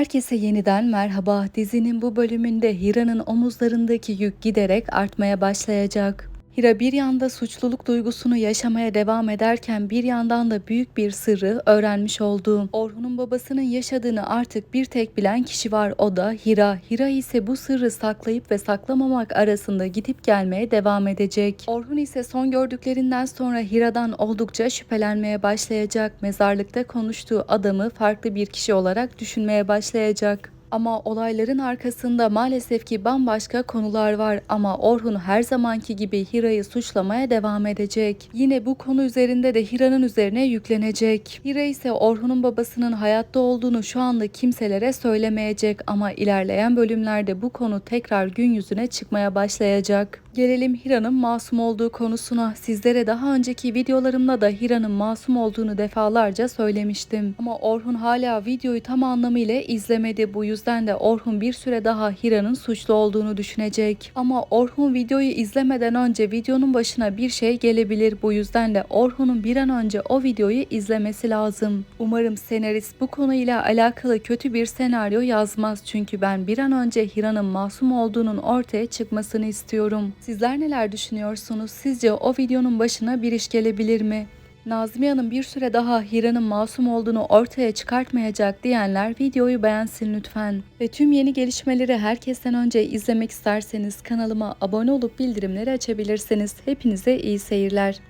Herkese yeniden merhaba. Dizinin bu bölümünde Hira'nın omuzlarındaki yük giderek artmaya başlayacak. Hira bir yanda suçluluk duygusunu yaşamaya devam ederken bir yandan da büyük bir sırrı öğrenmiş oldu. Orhun'un babasının yaşadığını artık bir tek bilen kişi var o da Hira. Hira ise bu sırrı saklayıp ve saklamamak arasında gidip gelmeye devam edecek. Orhun ise son gördüklerinden sonra Hira'dan oldukça şüphelenmeye başlayacak. Mezarlıkta konuştuğu adamı farklı bir kişi olarak düşünmeye başlayacak. Ama olayların arkasında maalesef ki bambaşka konular var ama Orhun her zamanki gibi Hira'yı suçlamaya devam edecek. Yine bu konu üzerinde de Hira'nın üzerine yüklenecek. Hira ise Orhun'un babasının hayatta olduğunu şu anda kimselere söylemeyecek ama ilerleyen bölümlerde bu konu tekrar gün yüzüne çıkmaya başlayacak. Gelelim Hira'nın masum olduğu konusuna. Sizlere daha önceki videolarımda da Hira'nın masum olduğunu defalarca söylemiştim. Ama Orhun hala videoyu tam anlamıyla izlemedi. Bu yüzden de Orhun bir süre daha Hira'nın suçlu olduğunu düşünecek. Ama Orhun videoyu izlemeden önce videonun başına bir şey gelebilir. Bu yüzden de Orhun'un bir an önce o videoyu izlemesi lazım. Umarım senarist bu konuyla alakalı kötü bir senaryo yazmaz. Çünkü ben bir an önce Hira'nın masum olduğunun ortaya çıkmasını istiyorum. Sizler neler düşünüyorsunuz? Sizce o videonun başına bir iş gelebilir mi? Nazmiye Hanım bir süre daha Hira'nın masum olduğunu ortaya çıkartmayacak diyenler videoyu beğensin lütfen. Ve tüm yeni gelişmeleri herkesten önce izlemek isterseniz kanalıma abone olup bildirimleri açabilirsiniz. Hepinize iyi seyirler.